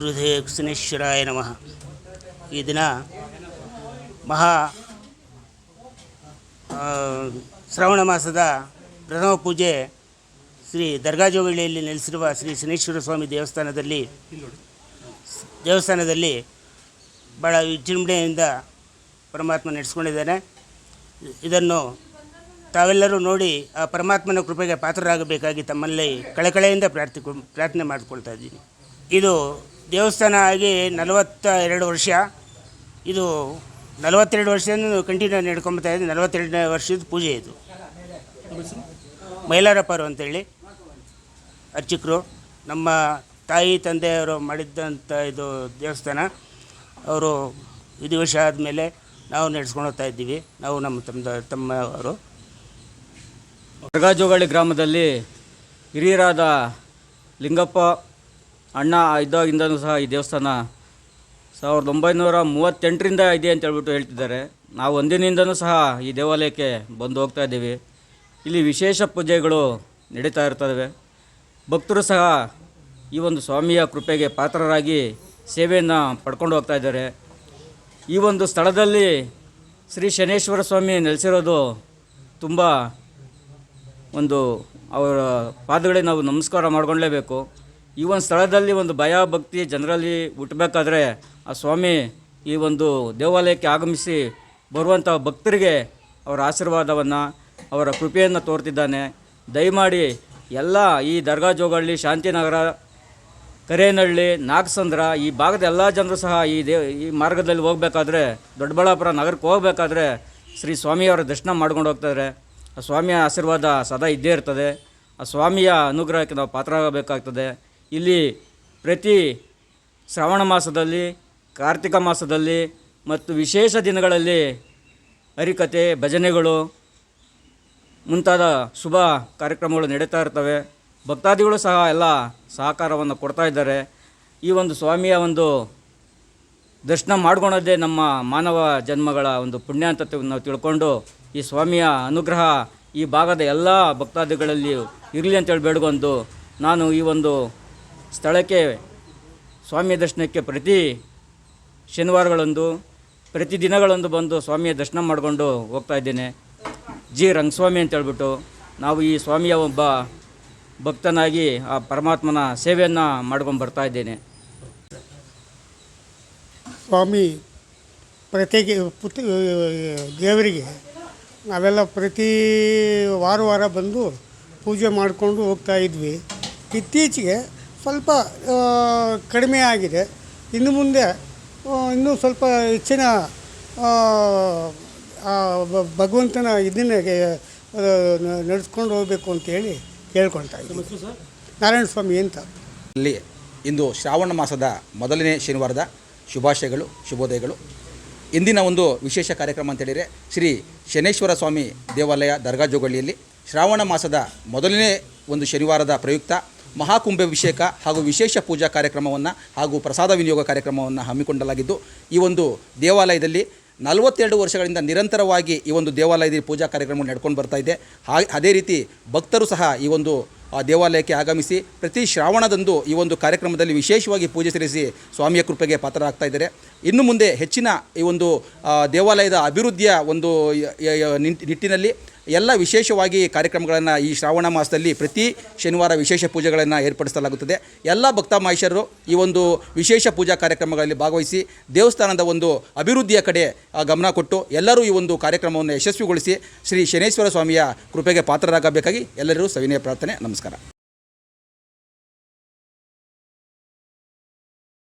ಹೃದಯ ಕುಸನೇಶ್ವರಾಯ ನಮಃ. ಈ ದಿನ ಮಹಾ ಶ್ರಾವಣ ಮಾಸದ ಪ್ರಥಮ ಪೂಜೆ ಶ್ರೀ ದರ್ಗಾಜೋಗಳಿಯಲ್ಲಿ ನೆಲೆಸಿರುವ ಶ್ರೀ ಶನೇಶ್ವರ ಸ್ವಾಮಿ ದೇವಸ್ಥಾನದಲ್ಲಿ ದೇವಸ್ಥಾನದಲ್ಲಿ ಭಾಳ ವಿಜೃಂಭಣೆಯಿಂದ ಪರಮಾತ್ಮ ನಡೆಸ್ಕೊಂಡಿದ್ದಾನೆ. ಇದನ್ನು ತಾವೆಲ್ಲರೂ ನೋಡಿ ಆ ಪರಮಾತ್ಮನ ಕೃಪೆಗೆ ಪಾತ್ರರಾಗಬೇಕಾಗಿ ತಮ್ಮಲ್ಲಿ ಕಳಕಳೆಯಿಂದ ಪ್ರಾರ್ಥಿ ಪ್ರಾರ್ಥನೆ ಮಾಡಿಕೊಳ್ತಾ ಇದ್ದೀನಿ. ಇದು ದೇವಸ್ಥಾನ ಆಗಿ ನಲವತ್ತ ಎರಡು ವರ್ಷ. ಇದು ನಲವತ್ತೆರಡು ವರ್ಷದಿಂದ ಕಂಟಿನ್ಯೂ ನಡ್ಕೊಂಬತ್ತಾ ಇದೆ ನಲವತ್ತೆರಡನೇ ವರ್ಷದ ಪೂಜೆ ಇದು. ಮೈಲಾರಪ್ಪರು ಅಂತೇಳಿ. ಅರ್ಚಕರು. ನಮ್ಮ ತಾಯಿ, ತಂದೆಯವರು ಮಾಡಿದ್ದಂಥ ಇದು ದೇವಸ್ಥಾನ. ಅವರು ವಿಧಿವಶ ಆದಮೇಲೆ ನಾವು ನಡೆಸ್ಕೊಂಡು ಹೋಗ್ತಾ ಇದ್ದೀವಿ. ನಾವು ನಮ್ಮ ತಮ್ಮ ತಮ್ಮವರು. ವರ್ಗಾಜೋಗಳಿ ಗ್ರಾಮದಲ್ಲಿ ಹಿರಿಯರಾದ ಲಿಂಗಪ್ಪ ಅಣ್ಣ ಇದ್ದಾಗಿಂದನೂ ಸಹ ಈ ದೇವಸ್ಥಾನ ಸಾವಿರದ ಒಂಬೈನೂರ ಮೂವತ್ತೆಂಟರಿಂದ ಇದೆ ಅಂತ ಹೇಳ್ಬಿಟ್ಟು ಹೇಳ್ತಿದ್ದಾರೆ. ನಾವು ಒಂದಿನಿಂದನೂ ಸಹ ಈ ದೇವಾಲಯಕ್ಕೆ ಬಂದು ಹೋಗ್ತಾ ಇದ್ದೀವಿ. ಇಲ್ಲಿ ವಿಶೇಷ ಪೂಜೆಗಳು ನಡೀತಾ ಇರ್ತವೆ. ಭಕ್ತರು ಸಹ ಈ ಒಂದು ಸ್ವಾಮಿಯ ಕೃಪೆಗೆ ಪಾತ್ರರಾಗಿ ಸೇವೆಯನ್ನು ಪಡ್ಕೊಂಡು ಹೋಗ್ತಾ ಇದ್ದಾರೆ. ಈ ಒಂದು ಸ್ಥಳದಲ್ಲಿ ಶ್ರೀ ಶನೇಶ್ವರ ಸ್ವಾಮಿ ನೆಲೆಸಿರೋದು ತುಂಬ ಒಂದು ಅವರ ಪಾದಗಳಿಗೆ ನಾವು ನಮಸ್ಕಾರ ಮಾಡ್ಕೊಳ್ಳೇಬೇಕು ಈ ಒಂದು ಸ್ಥಳದಲ್ಲಿ ಒಂದು ಭಯ ಭಕ್ತಿ ಜನರಲ್ಲಿ ಹುಟ್ಟಬೇಕಾದ್ರೆ ಆ ಸ್ವಾಮಿ ಈ ಒಂದು ದೇವಾಲಯಕ್ಕೆ ಆಗಮಿಸಿ ಬರುವಂಥ ಭಕ್ತರಿಗೆ ಅವರ ಆಶೀರ್ವಾದವನ್ನು, ಅವರ ಕೃಪೆಯನ್ನು ತೋರ್ತಿದ್ದಾನೆ. ದಯಮಾಡಿ ಎಲ್ಲ ಈ ದರ್ಗಾ ಜೋಗಳ್ಳಿ ಶಾಂತಿನಗರ ಕರೇನಹಳ್ಳಿ ನಾಗಸಂದ್ರ, ಈ ಭಾಗದ ಎಲ್ಲ ಜನರು ಸಹ ಈ ದೇ, ಈ ಮಾರ್ಗದಲ್ಲಿ ಹೋಗಬೇಕಾದ್ರೆ, ದೊಡ್ಡಬಳ್ಳಾಪುರ ನಗರಕ್ಕೆ ಹೋಗಬೇಕಾದ್ರೆ ಶ್ರೀ ಸ್ವಾಮಿಯವರ ದರ್ಶನ ಮಾಡ್ಕೊಂಡು ಹೋಗ್ತಾರೆ. ಆ ಸ್ವಾಮಿಯ ಆಶೀರ್ವಾದ ಸದಾ ಇದ್ದೇ ಇರ್ತದೆ. ಆ ಸ್ವಾಮಿಯ ಅನುಗ್ರಹಕ್ಕೆ ನಾವು ಪಾತ್ರರಾಗಬೇಕಾಗ್ತದೆ. ಇಲ್ಲಿ ಪ್ರತಿ ಶ್ರಾವಣ ಮಾಸದಲ್ಲಿ, ಕಾರ್ತಿಕ ಮಾಸದಲ್ಲಿ ಮತ್ತು ವಿಶೇಷ ದಿನಗಳಲ್ಲಿ ಹರಿಕತೆ ಭಜನೆಗಳು ಮುಂತಾದ ಶುಭ ಕಾರ್ಯಕ್ರಮಗಳು ನಡೀತಾ ಇರ್ತವೆ. ಭಕ್ತಾದಿಗಳು ಸಹ ಎಲ್ಲ ಸಹಕಾರವನ್ನು ಕೊಡ್ತಾ ಇದ್ದಾರೆ. ಈ ಒಂದು ಸ್ವಾಮಿಯ ಒಂದು ದರ್ಶನ ಮಾಡ್ಕೊಳೋದೇ ನಮ್ಮ ಮಾನವ ಜನ್ಮಗಳ ಒಂದು ಪುಣ್ಯ ಅಂತ ನಾವು ತಿಳ್ಕೊಂಡು ಈ ಸ್ವಾಮಿಯ ಅನುಗ್ರಹ ಈ ಭಾಗದ ಎಲ್ಲ ಭಕ್ತಾದಿಗಳಲ್ಲಿ ಇರಲಿ ಅಂತೇಳಿ ಬೇಡ್ಕೊಂಡು ನಾನು ಈ ಒಂದು ಸ್ಥಳಕ್ಕೆ ಸ್ವಾಮಿಯ ದರ್ಶನಕ್ಕೆ ಪ್ರತಿ ಶನಿವಾರಗಳಂದು, ಪ್ರತಿ ದಿನಗಳಂದು ಬಂದು ಸ್ವಾಮಿಯ ದರ್ಶನ ಮಾಡಿಕೊಂಡು ಹೋಗ್ತಾ ಇದ್ದೇನೆ. ಜಿ. ರಂಗಸ್ವಾಮಿ ಅಂತ ಹೇಳ್ಬಿಟ್ಟು ನಾವು ಈ ಸ್ವಾಮಿಯ ಒಬ್ಬ ಭಕ್ತನಾಗಿ ಆ ಪರಮಾತ್ಮನ ಸೇವೆಯನ್ನು ಮಾಡ್ಕೊಂಡು ಬರ್ತಾ ಇದ್ದೇನೆ. ಸ್ವಾಮಿ ಪ್ರತಿ ಪುತ್ ದೇವರಿಗೆ ನಾವೆಲ್ಲ ಪ್ರತಿ ವಾರ ವಾರ ಬಂದು ಪೂಜೆ ಮಾಡಿಕೊಂಡು ಹೋಗ್ತಾ ಇದ್ವಿ. ಇತ್ತೀಚೆಗೆ ಸ್ವಲ್ಪ ಕಡಿಮೆ ಆಗಿದೆ. ಇನ್ನು ಮುಂದೆ ಇನ್ನೂ ಸ್ವಲ್ಪ ಹೆಚ್ಚಿನ ಭಗವಂತನ ಇದನ್ನ ನಡೆಸ್ಕೊಂಡು ಹೋಗಬೇಕು ಅಂತೇಳಿ ಕೇಳ್ಕೊಳ್ತಾ ಇದ್ದೀನಿ. ನಾರಾಯಣ ಸ್ವಾಮಿ ಅಂತ. ಇಲ್ಲಿ ಇಂದು ಶ್ರಾವಣ ಮಾಸದ ಮೊದಲನೇ ಶನಿವಾರದ ಶುಭಾಶಯಗಳು ಶುಭೋದಯಗಳು. ಇಂದಿನ ಒಂದು ವಿಶೇಷ ಕಾರ್ಯಕ್ರಮ ಅಂತೇಳಿದರೆ ಶ್ರೀ ಶನೇಶ್ವರ ಸ್ವಾಮಿ ದೇವಾಲಯ ದರ್ಗಾ ಜೋಗಳ್ಳಿಯಲ್ಲಿ ಶ್ರಾವಣ ಮಾಸದ ಮೊದಲನೇ ಒಂದು ಶನಿವಾರದ ಪ್ರಯುಕ್ತ ಮಹಾಕುಂಭಾಭಿಷೇಕ ಹಾಗೂ ವಿಶೇಷ ಪೂಜಾ ಕಾರ್ಯಕ್ರಮವನ್ನು ಹಾಗೂ ಪ್ರಸಾದ ವಿನಿಯೋಗ ಕಾರ್ಯಕ್ರಮವನ್ನು ಹಮ್ಮಿಕೊಂಡಲಾಗಿದ್ದು ಈ ಒಂದು ದೇವಾಲಯದಲ್ಲಿ ನಲವತ್ತೆರಡು ವರ್ಷಗಳಿಂದ ನಿರಂತರವಾಗಿ ಈ ಒಂದು ದೇವಾಲಯದಲ್ಲಿ ಪೂಜಾ ಕಾರ್ಯಕ್ರಮ ನಡ್ಕೊಂಡು ಬರ್ತಾ ಇದೆ. ಅದೇ ರೀತಿ ಭಕ್ತರು ಸಹ ಈ ಒಂದು ದೇವಾಲಯಕ್ಕೆ ಆಗಮಿಸಿ ಪ್ರತಿ ಶ್ರಾವಣದಂದು ಈ ಒಂದು ಕಾರ್ಯಕ್ರಮದಲ್ಲಿ ವಿಶೇಷವಾಗಿ ಪೂಜೆ ಸಲ್ಲಿಸಿ ಸ್ವಾಮಿಯ ಕೃಪೆಗೆ ಪಾತ್ರರಾಗ್ತಾ ಇದ್ದಾರೆ. ಇನ್ನು ಮುಂದೆ ಹೆಚ್ಚಿನ ಈ ಒಂದು ದೇವಾಲಯದ ಅಭಿವೃದ್ಧಿಯ ಒಂದು ನಿಟ್ಟಿನಲ್ಲಿ ಎಲ್ಲ ವಿಶೇಷವಾಗಿ ಕಾರ್ಯಕ್ರಮಗಳನ್ನು ಈ ಶ್ರಾವಣ ಮಾಸದಲ್ಲಿ ಪ್ರತಿ ಶನಿವಾರ ವಿಶೇಷ ಪೂಜೆಗಳನ್ನು ಏರ್ಪಡಿಸಲಾಗುತ್ತದೆ. ಎಲ್ಲ ಭಕ್ತ ಮಹೇಶ್ವರರು ಈ ಒಂದು ವಿಶೇಷ ಪೂಜಾ ಕಾರ್ಯಕ್ರಮಗಳಲ್ಲಿ ಭಾಗವಹಿಸಿ ದೇವಸ್ಥಾನದ ಒಂದು ಅಭಿವೃದ್ಧಿಯ ಕಡೆ ಗಮನ ಕೊಟ್ಟು ಎಲ್ಲರೂ ಈ ಒಂದು ಕಾರ್ಯಕ್ರಮವನ್ನು ಯಶಸ್ವಿಗೊಳಿಸಿ ಶ್ರೀ ಶನೇಶ್ವರ ಸ್ವಾಮಿಯ ಕೃಪೆಗೆ ಪಾತ್ರರಾಗಬೇಕಾಗಿ ಎಲ್ಲರಿಗೂ ಸವಿನಯ ಪ್ರಾರ್ಥನೆ, ನಮಸ್ಕಾರ.